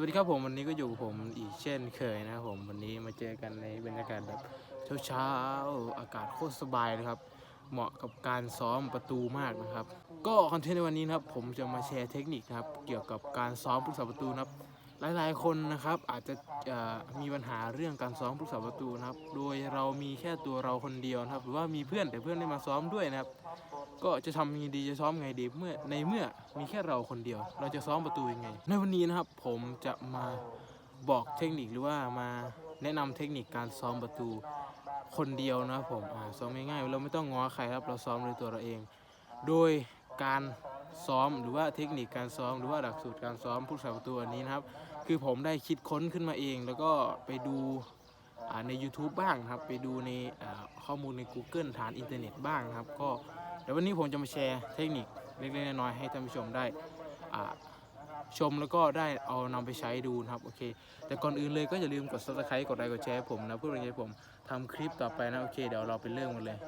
วัสดีครับผมวันนี้ก็อยู่ผมอีกเช่นเคยนะครับผมวันนี้มาเจอกันในบรรยากาศแบบเช้าๆอากาศโคตรสบายนะครับ เหมาะกับการซ้อมประตูมากนะครับ ก็คอนเทนต์ในวันนี้นะครับผมจะมาแชร์เทคนิคนะครับเกี่ยวกับการซ้อมผู้สาประตูนะครับ หลายๆ คนนะครับอาจจะมีปัญหาเรื่องการซ้อมผู้สาประตูนะครับ โดยเรามีแค่ตัวเราคนเดียวนะครับ หรือว่ามีเพื่อนแต่เพื่อนได้มาซ้อมด้วยนะครับ ก็จะทำยังไงดีจะซ้อมไงดีเมื่อในเมื่อมีแค่เราคนเดียว เราจะซ้อมประตูยังไง ในวันนี้นะครับผมจะมาบอกเทคนิคหรือว่ามาแนะนำเทคนิคการซ้อมประตูคนเดียวนะครับผมซ้อมง่ายๆเราไม่ต้องง้อใครครับเราซ้อมด้วยตัวเราเอง โดยการซ้อมหรือว่าเทคนิคการซ้อมหรือว่าหลักสูตรการซ้อมผู้สาประตูอันนี้นะครับ คือผมได้คิดค้นขึ้นมาเอง แล้วก็ไปดูใน YouTube บ้างครับ ไปดูในข้อมูลใน Google ฐานอินเทอร์เน็ตบ้างครับ ก็เดี๋ยววันนี้ผมจะมาแชร์เทคนิคเล็กๆน้อยๆให้ท่านผู้ชมได้ชมแล้วก็ได้เอานำไปใช้ดูนะครับโอเค แต่ก่อนอื่นเลยก็อย่าลืมกด subscribe กดไลค์กดแชร์ผมนะเพื่อเป็นกำลังผมทำคลิปต่อไปนะโอเคเดี๋ยวเราไปเริ่มกันเลย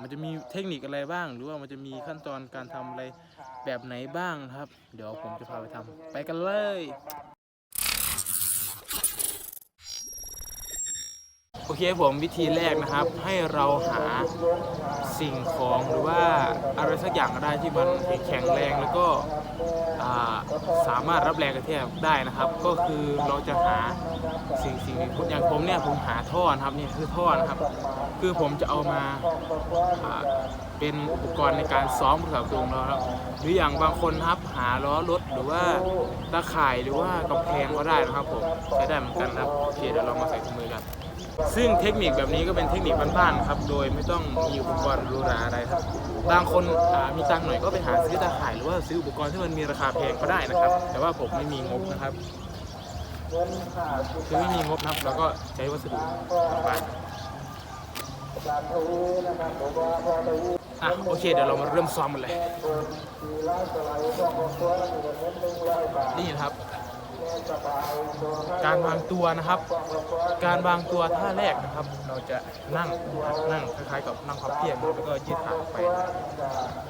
มันจะมีเทคนิคอะไรบ้าง หรือว่ามันจะมีขั้นตอนการทำอะไรแบบไหนบ้างครับ เดี๋ยวผมจะพาไปทำไปกันเลย โอเคผมวิธีแรกนะครับให้เราหาสิ่งของหรือว่าอะไรสักอย่างก็ได้ที่มันแข็งแรงแล้วก็สามารถรับแรงกระแทกได้นะครับ ก็คือเราจะหาสิ่งสิ่งหนึ่งอย่างผมเนี่ยผมหาท่อนะครับนี่คือท่อนะครับ คือผมจะเอามาเป็นอุปกรณ์ในการซ้อมผู้สาวตรงเราครับหรืออย่างบางคนครับหาล้อรถหรือว่าตะข่ายหรือว่ากำแพงก็ได้นะครับผมใช้ได้เหมือนกันครับโอเคเดี๋ยวเรามาใส่ถุงมือกัน ซึ่งเทคนิคแบบนี้ก็เป็นเทคนิคบ้านๆครับ โดยไม่ต้องมีอุปกรณ์หรูหราอะไรครับบางคนมีตังหน่อยก็ไปหาซื้อตาข่ายหรือว่าซื้ออุปกรณ์ที่มันมีราคาแพงก็ได้นะครับ แต่ว่าผมไม่มีงบนะครับคือไม่มีงบนะครับเราก็ใช้วัสดุบ้านอะโอเคเดี๋ยวเรามาเริ่มซ้อมกันเลย นี่ครับ การวางตัวนะครับ การวางตัวท่าแรกนะครับ เราจะนั่งนั่งคล้ายๆกับนั่งพับเพียบแล้วก็ยืดขาไปนะ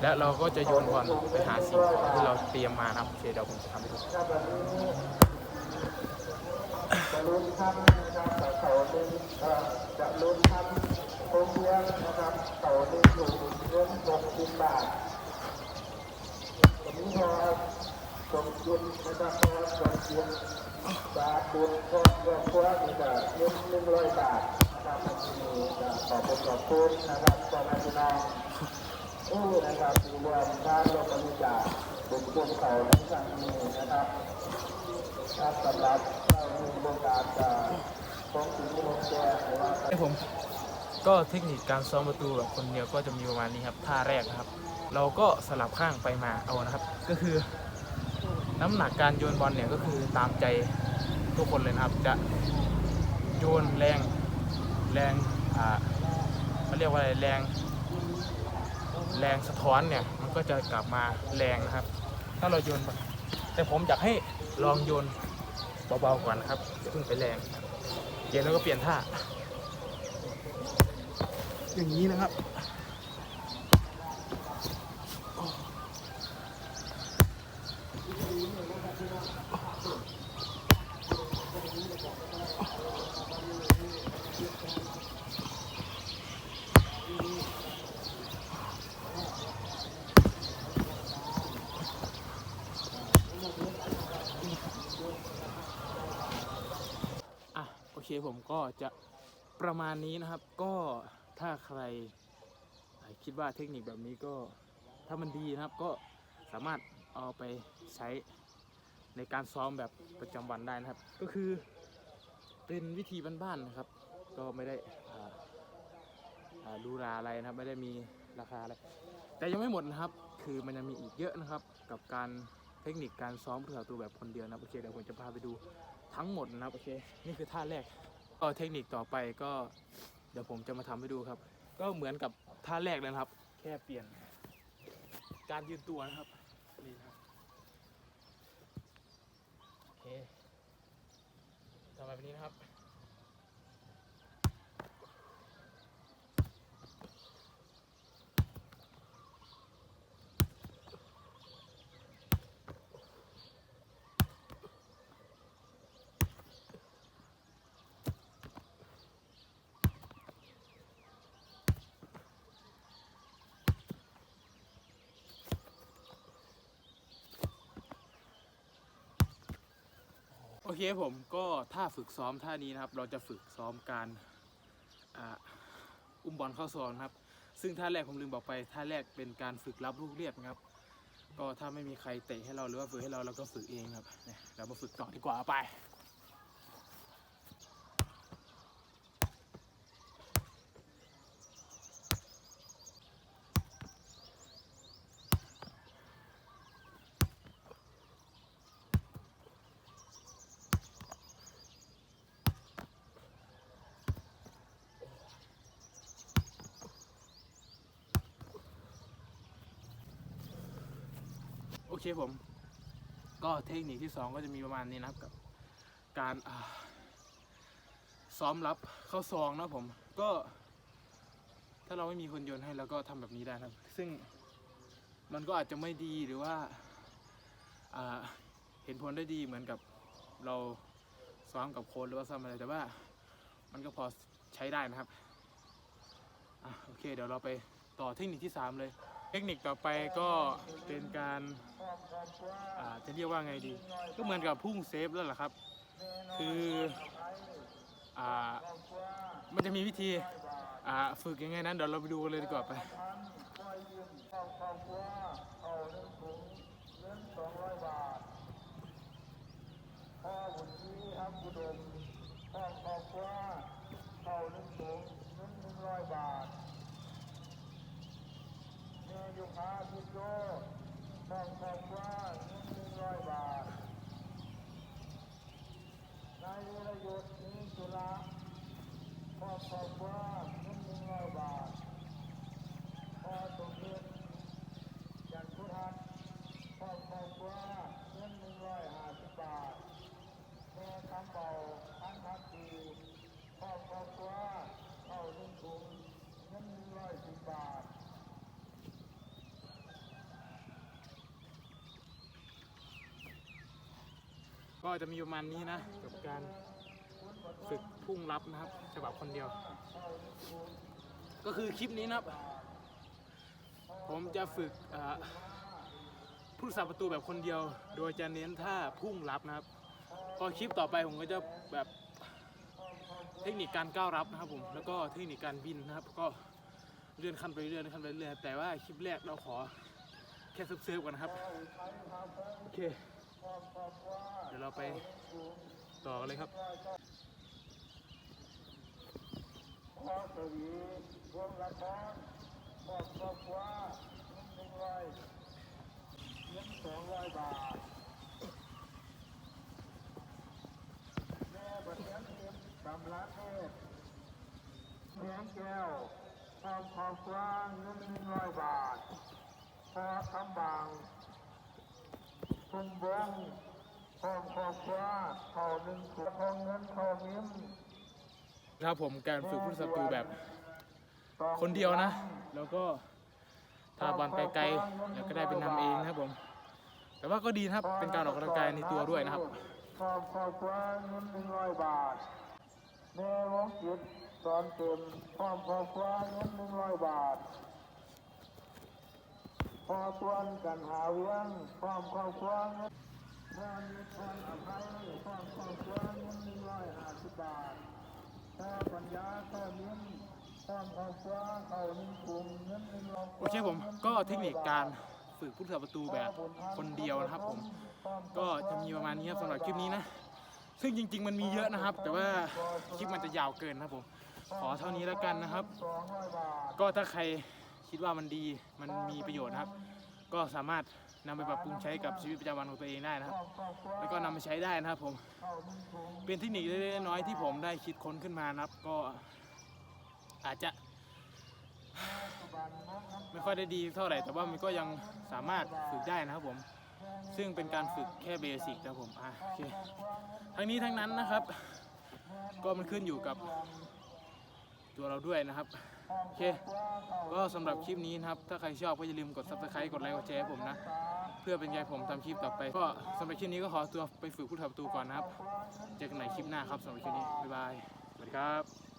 และเราก็จะโยนบอลไปหาสิ่งของที่เราเตรียมมานะครับโอเคเดี๋ยวผมจะทำให้ดูจะลุ้นครับนะครับเขาหนึ่งเอ่อจะลุ้นครับโคงเลี้ยงนะครับเขาหนึ่งอยู่เงินหกสิบบาทผมนี้ พอสมยุนนะครับพอสมยุนบาบุญก็ก็พวนี้ก็เงินหนึ่งร้อยบาทนะครับอันนี้ก็ขอบคุณขอบคุณนะครับพ่อแม่พี่น้องอู้นะครับมีรวมการลงบริจาคบุญคุณเขาในครั้งนี้นะครับครับสำหรับเราโครงการจะของถึงโรงแก้หรือว่าให้ผมก็เทคนิคการซ้อมประตูแบบคนเดียวก็จะมีประมาณนี้ครับท่าแรกนะครับ เราก็สลับข้างไปมาเอานะครับ ก็คือ น้ำหนักการโยนบอลเนี่ยก็คือตามใจทุกคนเลยนะครับ จะโยนแรงแรงอ่าเขาเรียกว่าอะไรแรง แรงสะท้อนเนี่ยมันก็จะกลับมาแรงนะครับ ถ้าเราโยนแบบแต่ผมอยากให้ลองโยนเบาๆก่อนนะครับอย่าเพิ่งไปแรงเย็นแล้วก็เปลี่ยนท่า อย่างนี้นะครับ ผมก็จะประมาณนี้นะครับ ก็ถ้าใครคิดว่าเทคนิคแบบนี้ก็ถ้ามันดีนะครับก็สามารถเอาไปใช้ในการซ้อมแบบประจำวันได้นะครับ ก็คือเป็นวิธีบ้านๆนะครับ ก็ไม่ได้อ่าอ่าดูราอะไรนะครับ ไม่ได้มีราคาอะไร แต่ยังไม่หมดนะครับ คือมันยังมีอีกเยอะนะครับ กับการเทคนิคการซ้อมผู้สาวตัวแบบคนเดียวนะโอเคเดี๋ยวผมจะพาไปดูทั้งหมดนะครับโอเค นี่คือท่าแรก ก็เทคนิคต่อไปก็เดี๋ยวผมจะมาทำให้ดูครับ ก็เหมือนกับท่าแรกเลยครับ แค่เปลี่ยน การยืนตัวนะครับนี่ครับโอเคทำแบบนี้นะครับ เคผมก็ถ้าฝึกซ้อมท่านี้นะครับ เราจะฝึกซ้อมการอุ้มบอลเข้าซองนครับ ซึ่งท่าแรกผมลืมบอกไปท่าแรกเป็นการฝึกรับลูกเรียบครับ ก็ถ้าไม่มีใครเตะให้เราหรือว่าฝึกให้เราเราก็ฝึกเองครับเนี่ยเรามาฝึกต่อดีกว่าไป เคผม ก็เทคนิคที่สองก็จะมีประมาณนี้นะครับกับ การซ้อมรับเข้าซองนะผม ก็ ถ้าเราไม่มีคนโยนให้เราก็ทำแบบนี้ได้นะครับ ซึ่งมันก็อาจจะไม่ดีหรือว่าเห็นผลได้ดีเหมือนกับเราซ้อมกับโค้ชหรือว่าซ้อมอะไรแต่ว่า มันก็พอใช้ได้นะครับอโอเค เดี๋ยวเราไป ต่อเทคนิคที่สามเลย เทคนิคต่อไปก็เป็นการาจะเรียกว่าไงดี ก็เหมือนกับพุ่งเซฟแล้วล่ะครับ คืออมันจะมีวิธีฝึกยังไงนั้นเดี๋ยวเราไปดูกันเลยดีกว่าไปคอยยืมเข้าครอหนึ่งถุงเงินสองร้อยบาทพ่อบุญชี้อับอุดมพ่อครอบครัวเอาหนึ่งถุงเงินหนึ่งร้อยบาท แม่ยุคาพิโยพ่อครอบวเงินหนึ่งร้อยบาท ในายวิรยุทธ์นิจุลาพ่อครอบวเงินหนึ่งร้อยบาท พอสมเด็จจันทุทัศน์พ่อครอบวเงินหนึ่งร้อยห้าสิบบาทแม่คำเบาพันพักดีพ่อครอบครัวเข้าหนึ่งถุงหนึ่งร้อยสิบบาท ก็จะมีประมาณนี้นะกับการฝึกพุ่งรับนะครับฉบับคนเดียว ก็คือคลิปนี้นะครับ ผมจะฝึกผู้รักษาประตูแบบคนเดียว โดยจะเน้นท่าพุ่งรับนะครับ พอคลิปต่อไปผมก็จะแบบเทคนิคการก้าวรับนะครับผมแล้วก็เทคนิคการบินนะครับ ก็เลื่อนขั้นไปเรื่อยๆเลื่อนขั้นไปเรื่อยแต่ว่าคลิปแรกเราขอแค่เซิร์ฟๆก่อนนะครับโอเค เดี๋ยวเราไปต่อกันเลยครับพ่อสวีวงละครพอครอบครัวเงินหนึ่งร้อยเงินสองร้อยบาทแม่บัดเลี้ยงเต็มสำลักเทศเลี้ยงแก้วพร้อมครอบครัวเงินหนึ่งร้อยบาทพอคำบาง คุณบงพร้อมครอบครัวเขาหนึ่งถุงทองเงินทองยิ้มครับผมการฝึกผู้รักษาประตูแบบ คนเดียวนะ แล้วก็ถ้าบอลไกลๆแล้วก็ได้เป็นนำเองนะครับผม แต่ว่าก็ดีครับเป็นการออกกำลังกายในตัวด้วยนะครับครอบครอบครัวเงินหนึ่งร้อยบาทแม่วงจิตสอนเต็มพอมครอบครัวเงินหนึ่งร้อยบาท พอตวนกันหาเวงพร้อมครอบครัวเงินพอมีพรอภัยพร้อมครอบครัวเงินหนึ่งร้อยห้าสิบบาทพอปัญญาเข้ามิ้นพร้อมครอบครัวเข้าหนึ่งกลุ่มเงินหนึ่งร้อยโอเคผมก็เทคนิคการฝึกผู้รักษาประตูแบบคนเดียวนะครับผมก็จะมีประมาณนี้ครับสำหรับคลิปนี้นะ ซึ่งจริง ๆ มันมีเยอะนะครับ แต่ว่าคลิปมันจะยาวเกินนะครับผมขอเท่านี้แล้วกันนะครับ ก็ถ้าใคร คิดว่ามันดีมันมีประโยชน์นะครับ ก็สามารถนำไปปรับปรุงใช้กับชีวิตประจำวันของตัวเองได้นะครับ แล้วก็นำไปใช้ได้นะครับผมเป็นเทคนิคเล็กๆน้อยๆที่ผมได้คิดค้นขึ้นมานะครับ ก็อาจจะ ไม่ค่อยได้ดีเท่าไหร่ แต่ว่ามันก็ยังสามารถฝึกได้นะครับผม ซึ่งเป็นการฝึกแค่เบสิกนะครับผมอะโอเคทั้งนี้ทั้งนั้นนะครับ ก็มันขึ้นอยู่กับ ตัวเราด้วยนะครับโอเคก็สำหรับคลิปนี้นะครับ ถ้าใครชอบก็อย่าลืมกด subscribe กดไลค์กดแชร์ให้ผมนะ เพื่อเป็นไงผมทำคลิปต่อไป ก็สำหรับคลิปนี้ก็ขอตัวไปฝึกผู้ทำประตูก่อนนะครับ เจอกันใหม่คลิปหน้าครับสำหรับคลิปนี้บ๊ายบายสวัสดีครับ